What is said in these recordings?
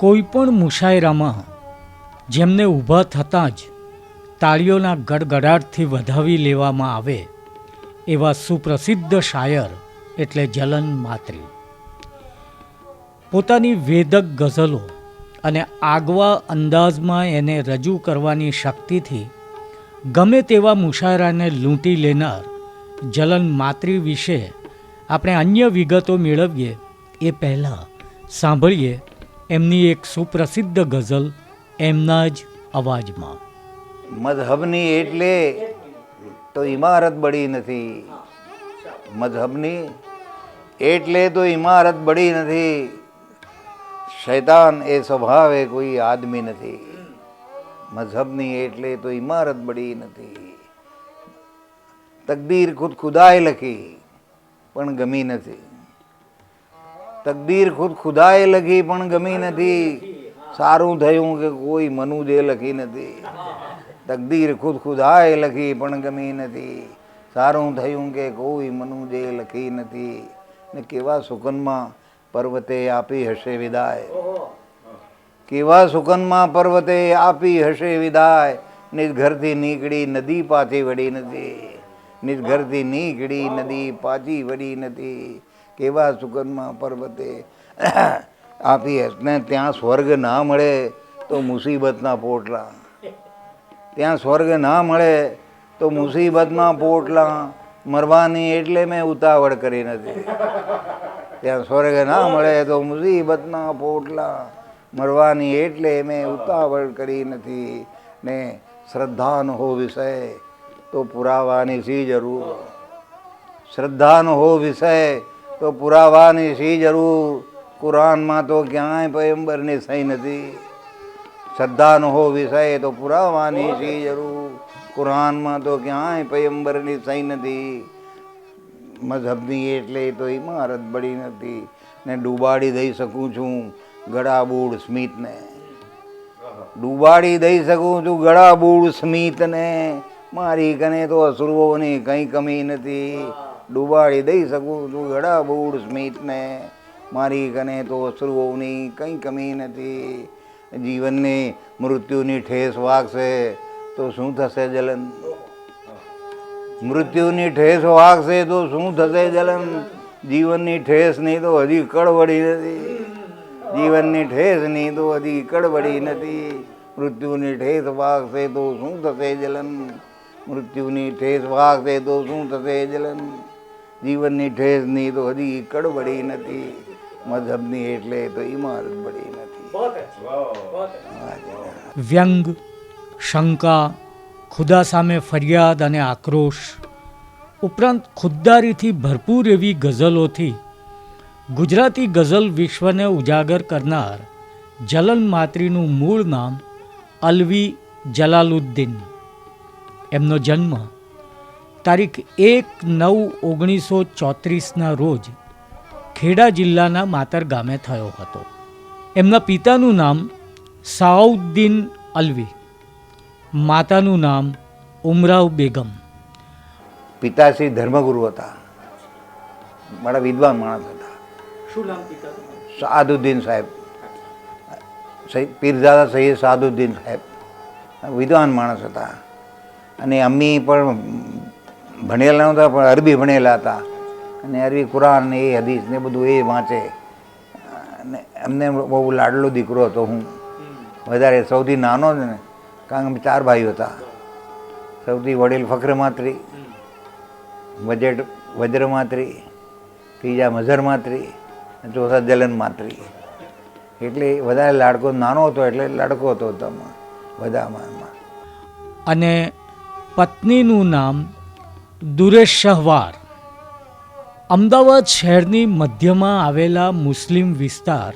કોઈ પણ મુશાયરામાં જેમને ઊભા થતાં જ તાળીઓના ગડગડાટથી વધાવી લેવામાં આવે એવા સુપ્રસિદ્ધ શાયર એટલે જલન માત્રી. પોતાની વેદક ગઝલો અને આગવા અંદાજમાં એને રજૂ કરવાની શક્તિથી ગમે તેવા મુશાયરાને લૂંટી લેનાર જલન માત્રી વિશે આપણે અન્ય વિગતો મેળવીએ એ પહેલાં સાંભળીએ એમની એક સુપ્રસિદ્ધ ગઝલ એમના જ અવાજમાં. મધહબની એટલે તો ઇમારત બળી નથી. મધહબની એટલે તો ઇમારત બળી નથી. શૈતાન એ સ્વભાવે કોઈ આદમી નથી. મઝહબની એટલે તો ઇમારત બળી નથી. તકદીર ખુદ ખુદાએ લખી, પણ ગમી નથી. તકદીર ખુદ ખુદાએ લખી પણ ગમી નથી. સારું થયું કે કોઈ મનુજે લખી નથી. તકદીર ખુદ ખુદાએ લખી પણ ગમી નથી. સારું થયું કે કોઈ મનુજે લખી નથી. ને કેવા સુકનમાં પર્વતે આપી હશે વિદાય. કેવા સુકનમાં પર્વતે આપી હશે વિદાય. નિજ ઘરથી નીકળી નદી પાછી વળી નથી. નિજ ઘરથી નીકળી નદી પાછી વળી નથી. કેવા સુગંધમાં પર્વતે આપી હશે ને ત્યાં સ્વર્ગ ના મળે તો મુસીબતના પોટલા. ત્યાં સ્વર્ગ ના મળે તો મુસીબતના પોટલા મરવાની એટલે મેં ઉતાવળ કરી નથી. ત્યાં સ્વર્ગ ના મળે તો મુસીબતના પોટલા મરવાની એટલે મેં ઉતાવળ કરી નથી. ને શ્રદ્ધાનો હો વિષય તો પુરાવાની સી જરૂર? શ્રદ્ધાનો હો વિષય તો પુરાવાની શી જરૂર? કુરાનમાં તો ક્યાંય પયંબરની સહી નથી. શ્રદ્ધાનો હો વિષય, તો પુરાવાની શી જરૂર? કુરાનમાં તો ક્યાંય પયંબરની સહી નથી. મઝહબની એટલે તો ઇમારત બળી નથી. ને ડૂબાડી દઈ શકું છું ગળાબૂળ સ્મિતને. ડૂબાડી દઈ શકું છું ગળાબૂળ સ્મિતને. મારી કને તો અસુરોની કંઈ કમી નથી. ડૂબાડી દઈ શકું છું. ગળાબૂળ સ્મિતને, મારી કને તો અશ્રુઓની કંઈ કમી નથી. જીવનને મૃત્યુની ઠેસ વાગશે તો શું થશે જલન? મૃત્યુની ઠેસ વાગશે તો શું થશે જલન? જીવનની ઠેસ નહીં તો હજી કળવડી નથી. જીવનની ઠેસ નહીં તો હજી કળવડી નથી. મૃત્યુની ઠેસ વાગશે તો શું થશે જલન? મૃત્યુની ઠેસ વાગશે તો શું થશે જલન? જીવનની ઠેસ નહીં તો હજી કળવડી નથી મધબની એટલે તો ઇમારત બળી નથી. વ્યંગ શંકા ખુદા સામે ફરિયાદ અને આક્રોશ ઉપરાંત ખુદદારીથી ભરપૂર એવી ગઝલોથી ગુજરાતી ગઝલ વિશ્વને ઉજાગર કરનાર જલન માત્રીનું મૂળ નામ અલવી જલાલુદ્દીન. એમનો જન્મ તારીખ એક નવ ઓગણીસો ચોત્રીસના રોજ ખેડા જિલ્લાના માતર ગામે થયો હતો. એમના પિતાનું નામ સાઉદ્દીન અલવી માતાનું નામ ઉમરાવ બેગમ. પિતાશ્રી ધર્મગુરુ હતા. મારા વિદ્વાન માણસ હતા. શું નામ પિતા સાદુદ્દીન સાહેબ. પીરઝાદા સૈયદ સાદુદ્દીન સાહેબ. વિદ્વાન માણસ હતા. અને અમ્મી પણ ભણેલા નહોતા, પણ અરબી ભણેલા હતા. અને અરબી કુરાન ને એ હદીસ ને બધું એ વાંચે. અને એમને બહુ લાડલો દીકરો હતો હું. વધારે સૌથી નાનો જ ને, કારણ કે ચાર ભાઈઓ હતા. સૌથી વડીલ ફક્ર માત્રી વજેટ વજ્ર માત્રી, ત્રીજા મઝર માત્રી, અને ચોથા જલન માત્રી. એટલે વધારે લાડકો, નાનો હતો એટલે લાડકો હતો બધામાં અને પત્નીનું નામ દુરેશ શહવાર. અમદાવાદ શહેરની મધ્યમાં આવેલા મુસ્લિમ વિસ્તાર,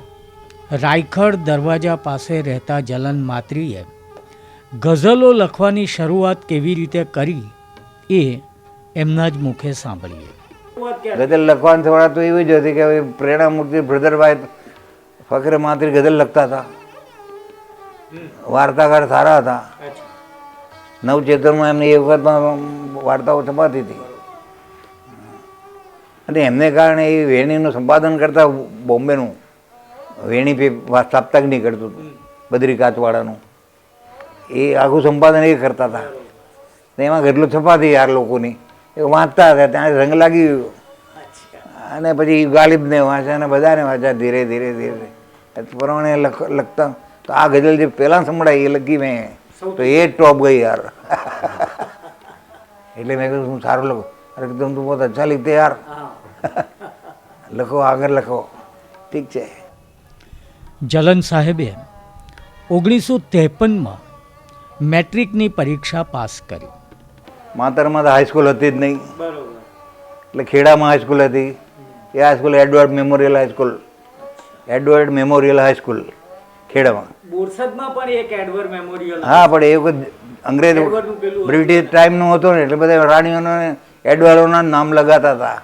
રાયખડ દરવાજા પાસે રહેતા જલન માત્રીએ ગઝલો લખવાની શરૂઆત કેવી રીતે કરી એ એમના જ મુખે સાંભળીએ. ગઝલ લખવાની થોડા તો એવી જ હતી કે પ્રેરણામૂર્તિ બ્રધરભાઈ ફકરે માત્રી ગઝલ લખતા હતા. વાર્તાકાર સારા હતા. નવચેતનમાં એમની એ વખતમાં વાર્તાઓ છપાતી હતી. અને એમને કારણે એ વેણીનું સંપાદન કરતા બોમ્બેનું વેણી પે સાપ્તાહિક નીકળતું હતું બદ્રિકાતવાળાનું એ આખું સંપાદન એ કરતા હતા. એમાં કેટલું છપાતી યાર લોકોની. એ વાંચતા હતા, ત્યાં રંગ લાગી ગયો. અને પછી ગાલિબને વાંચ્યા અને બધાને વાંચ્યા ધીરે ધીરે ધીરે. પ્રમાણે લખ લખતા. તો આ ગઝલ જે પહેલાં સંભળાય એ લખી મેં. તો એ ટોપ ગઈ યાર. એટલે મેં કીધું હું સારું લખું? અરે કીધું તું બહુ અચ્છા લીધે યાર લખો આગળ લખો. ઠીક છે. જલન સાહેબે ઓગણીસો ત્રેપનમાં મેટ્રિકની પરીક્ષા પાસ કરી. માતરમાં તો હાઈસ્કૂલ હતી જ નહીં. એટલે ખેડામાં હાઈસ્કૂલ હતી. એ high school Edward memorial high school Edward memorial high school ખેડામાં. બોરસદમાં પણ એક એડવર્ડ મેમોરિયલ હા પણ એ વખત અંગ્રેજ બ્રિટિશ ટાઈમનું હતું. ને એટલે બધા રાણીઓને એડવારોના નામ લગાતા હતા.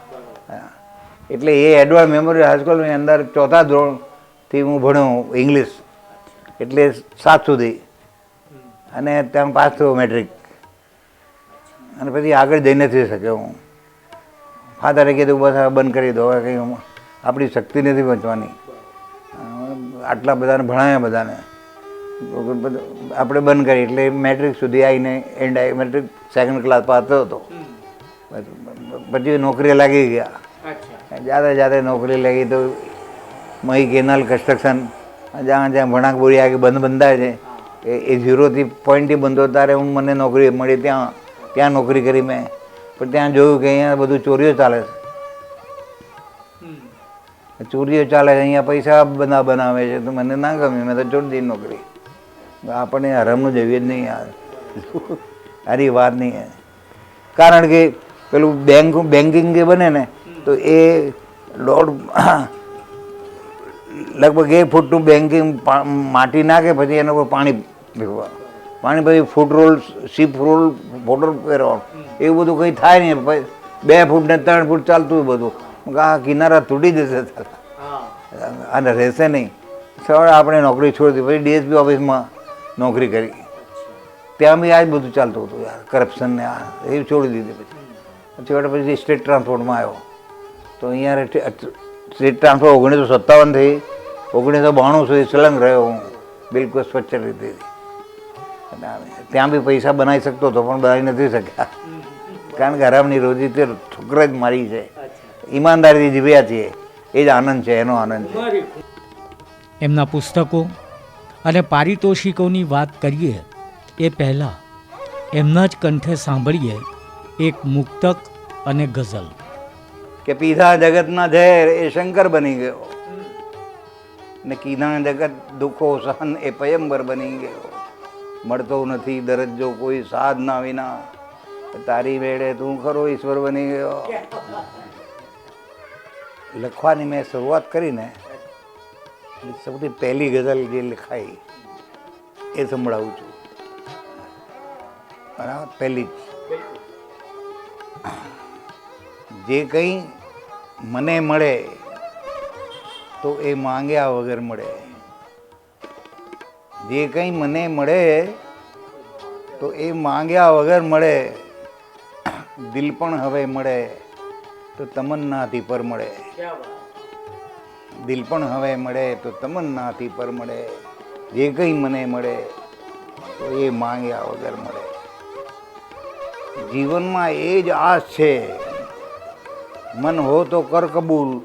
એટલે એ એડવર્ડ મેમોરિયલ હાઈસ્કૂલની અંદર ચોથા ધોરણથી હું ભણ્યો ઇંગ્લિશ એટલે સાત સુધી. અને ત્યાં પાસ થયો મેટ્રિક અને પછી આગળ જઈ નથી શક્યો હું. ફાધરે કીધું બસ બંધ કરી દો કંઈ આપણી શક્તિ નથી બચવાની. આટલા બધાને ભણાયા બધાને. આપણે બંધ કરી એટલે મેટ્રિક સુધી આવીને એન્ડ આવી મેટ્રિક સેકન્ડ ક્લાસ પાસ હતો પછી નોકરી લાગી ગયા. જાતે જાતે નોકરી લાગી તો મહી કેનાલ કન્સ્ટ્રક્શન જ્યાં જ્યાં ભણાક બોરી આગળ બંધ બંધાય છે એ ઝીરોથી પોઈન્ટથી બંધો ત્યારે હું મને નોકરી મળી ત્યાં ત્યાં નોકરી કરી મેં. પણ ત્યાં જોયું કે અહીંયા બધું ચોરીઓ ચાલે છે. ચોરીઓ ચાલે છે અહીંયા પૈસા બધા બનાવે છે તો મને ના ગમે મેં તો છોડી દીધી નોકરી. આપણને હરમનું જઈએ જ નહીં યાર સારી વાત નહીં કારણ કે પેલું બેંક બેન્કિંગ જે બને ને તો એ દોઢ લગભગ એક ફૂટનું બેન્કિંગ માટી નાખે પછી એના પર પાણી ફેરવા પાણી પછી ફૂટ રોલ સીપ રોલ ફોટો પહેરવાનો. એવું બધું કંઈ થાય નહીં. બે ફૂટ ને ત્રણ ફૂટ ચાલતું હોય બધું. આ કિનારા તૂટી જશે અને રહેશે નહીં. સવારે આપણે નોકરી છોડી દીધી પછી ડીએસપી ઓફિસમાં નોકરી કરી. ત્યાં બી આ જ બધું ચાલતું હતું યાર કરપ્શન ને આ એ છોડી દીધી પછી. છેવટે પછી સ્ટેટ ટ્રાન્સપોર્ટમાં આવ્યો. તો અહીંયા સ્ટેટ ટ્રાન્સપોર્ટ ઓગણીસો સત્તાવનથી ઓગણીસો બાણું સુધી સલંગ રહ્યો હું. બિલકુલ સ્વચ્છ રીતે. ત્યાં બી પૈસા બનાવી શકતો હતો પણ બનાવી નથી શક્યા. કારણ કે હરામની રોજી તે છોકરા જ મારી છે. ઈમાનદારીથી જીવ્યા છીએ. એ જ આનંદ છે એનો આનંદ છે. એમના પુસ્તકો અને પારિતોષિકોની વાત કરીએ, એ પહેલાં એમના જ કંઠે સાંભળીએ એક મુક્તક અને ગઝલ. કે પીધા જગતના ઝેર એ શંકર બની ગયો. ને કીધા જગત દુઃખો સહન એ પયંબર બની ગયો. મળતો નથી દરજ્જો કોઈ સાધના વિના. તારી વેળે તું ખરો ઈશ્વર બની ગયો. લખવાની મેં શરૂઆત કરીને સૌથી પહેલી ગઝલ જે લખાઈ એ સંભળાવું છું. બરાબર? પહેલી જ. જે કંઈ મને મળે તો એ માંગ્યા વગર મળે. જે કંઈ મને મળે તો એ માંગ્યા વગર મળે. દિલ પણ હવે મળે તો તમન્નાથી પર મળે. દિલ પણ હવે મળે તો તમન્નાથી પર મળે. જે કંઈ મને મળે તો એ માંગ્યા વગર મળે. જીવનમાં એ જ આશ છે. મન હો તો કર કબૂલ.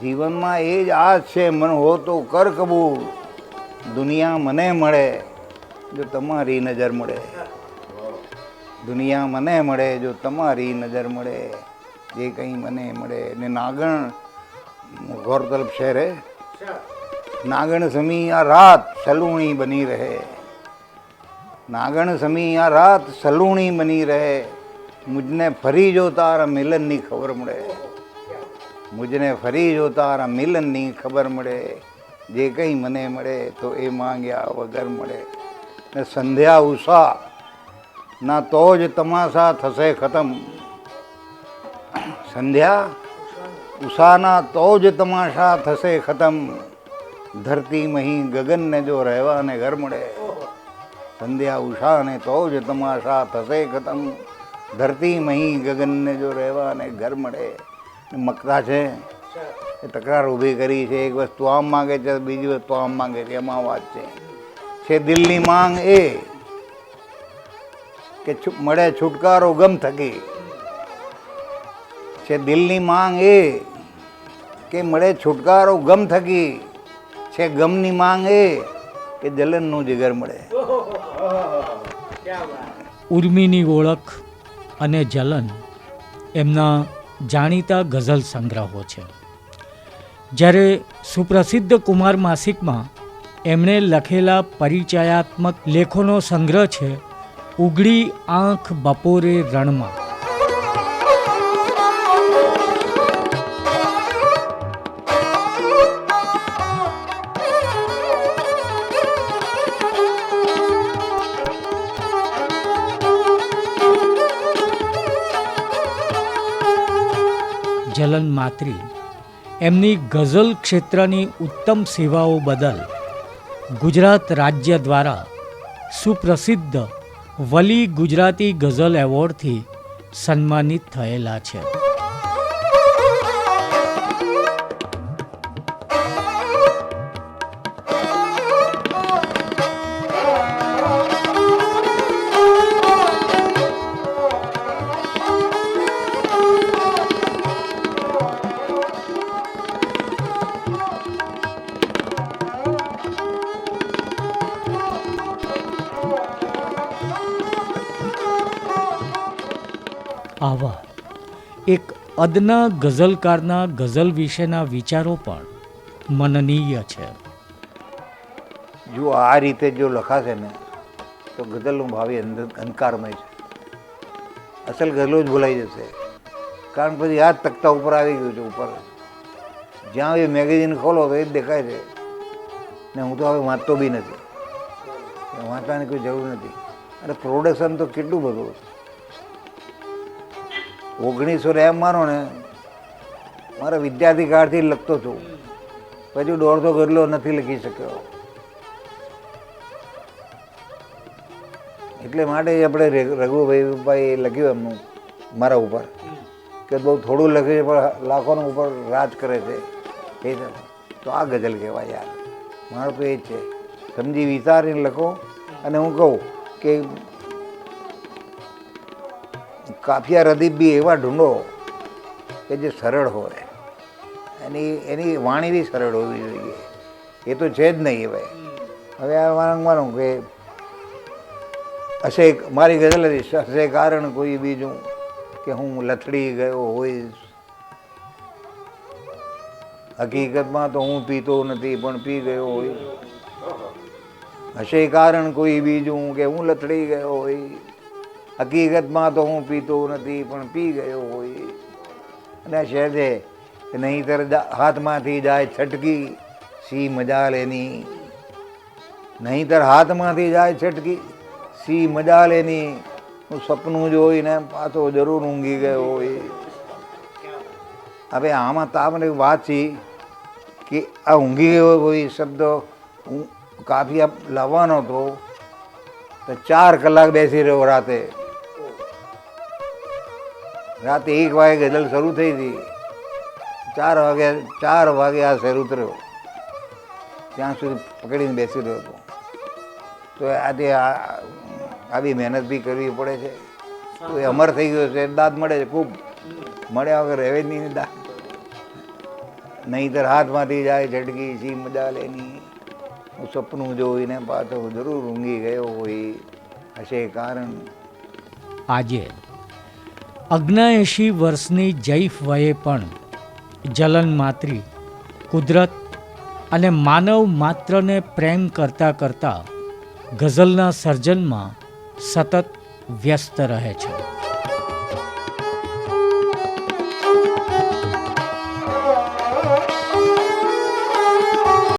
જીવનમાં એ જ આશ છે, મન હો તો કર કબૂલ. દુનિયા મને મળે જો તમારી નજર મળે. દુનિયા મને મળે જો તમારી નજર મળે. જે કંઈ મને મળે ને નાગણ ગૌરતલબ શહેર નાગણ સમી આ રાત સલૂણી બની રહે. નાગણ સમી આ રાત સલૂણી બની રહે. મુજને ફરી જો તારા મિલનની ખબર મળે. મુજને ફરી જો તારા મિલનની ખબર મળે. જે કંઈ મને મળે તો એ માંગ્યા વગર મળે. ને સંધ્યા ઉષા, ના તો જ તમાશા થશે ખતમ. સંધ્યા ઉષાના તો જ તમાશા થશે ખતમ. ધરતી મહી ગગનને જો રહેવાને ઘર મળે, સંધ્યા ઉષાને તો જ તમાશા થશે ખતમ. ધરતી મહી ગગનને જો રહેવાને ઘર મળે મકતા છે. એ તકરાર ઊભી કરી છે. એક વસ્તુ આમ માંગે છે, બીજી વસ્તુ આમ માંગે છે. એમાં વાત છે. છે દિલની માંગ એ કે મળે છુટકારો ગમ થકી. છે, દિલની માંગ એ કે મળે છુટકારો, ગમ થકી છે, ગમની માંગ એ કે જલનનું જીગર મળે. ઉર્મિની ઓળખ અને જલન એમના જાણીતા ગઝલ સંગ્રહો છે. જ્યારે સુપ્રસિદ્ધ કુમાર માસિકમાં એમણે લખેલા પરિચયાત્મક લેખોનો સંગ્રહ છે ઉગડી આંખ બપોરે રણમાં. જલન માત્રી. એમની ગઝલ ક્ષેત્રની ઉત્તમ સેવાઓ બદલ ગુજરાત રાજ્ય દ્વારા સુપ્રસિદ્ધ વલી ગુજરાતી ગઝલ એવોર્ડથી સન્માનિત થયેલા છે. અદના ગઝલકારના ગઝલ વિશેના વિચારો પણ મનનીય છે. જો આ રીતે જો લખાશે ને, તો ગઝલનું ભાવિ અંધ, અંધકારમય છે. અસલ ગઝલો જ ભૂલાઈ જશે. કારણ પછી આ જ તખતા ઉપર આવી ગયું છે, ઉપર. જ્યાં એ મેગેઝિન ખોલો, તો એ જ દેખાય છે. ને હું તો હવે વાંચતો બી નથી. વાંચવાની કોઈ જરૂર નથી. અને પ્રોડક્શન તો કેટલું બધું ઓગણીસો એમ માનો ને મારા વિદ્યાર્થી કાળથી લખતો છું પછી દોઢસો ગરલો નથી લખી શક્યો. એટલે માટે આપણે રઘુભાઈ લખ્યું એમનું, મારા ઉપર, કે બહુ થોડું લખ્યું છે, પણ લાખોનું ઉપર રાજ કરે છે. એ. તો આ ગઝલ કહેવાય યાર. મારું તો એ જ છે. સમજી વિચારીને લખો અને હું કહું કે કાફિયા રદીપ બી એવા ઢૂંઢો કે જે સરળ હોય. એની એની વાણી બી સરળ હોવી જોઈએ. એ તો છે જ નહીં હવે. હવે આ માનું કે હશે મારી ગઝલ હશે કારણ કોઈ બીજું કે હું લથડી ગયો હોઈશ. હકીકતમાં તો હું પીતો નથી, પણ પી ગયો હોઈશ. હશે કારણ કોઈ બીજું કે હું લથડી ગયો હોય હકીકતમાં તો હું પીતો નથી, પણ પી ગયો હોય. અને છે કે નહીંતર હાથમાંથી જાય છટકી, સી મજા લેની. નહીંતર હાથમાંથી જાય છટકી, સી મજા લેની. હું સપનું જોઈને પાછો જરૂર ઊંઘી ગયો હોય. હવે આમાં તો વાત છે કે આ ઊંઘી ગયો કોઈ શબ્દ હું કાફિયા લાવવાનો હતો તો ચાર કલાક બેસી રહ્યો રાતે. રાતે એક વાગે ગઝલ શરૂ થઈ હતી. ચાર વાગે ચાર વાગે આ શેર ઉતર્યો. ત્યાં સુધી પકડીને બેસી રહ્યો હતો. તો આજે આવી મહેનત બી કરવી પડે છે. તો એ અમર થઈ ગયો છે. દાદ મળે છે, ખૂબ. મળ્યા વગર રહે જ નહીં દાદ નહીંતર હાથમાંથી જાય ઝટકી સી મજા લેની હું સપનું જોઈને પાછો જરૂર ઊંઘી ગયો હોય. હશે કારણ. આજે અગ્નાએંશી વર્ષની જૈફ વયે પણ જલન માત્રી, કુદરત અને માનવ માત્રને પ્રેમ કરતા કરતા ગઝલના સર્જનમાં સતત વ્યસ્ત રહે છે.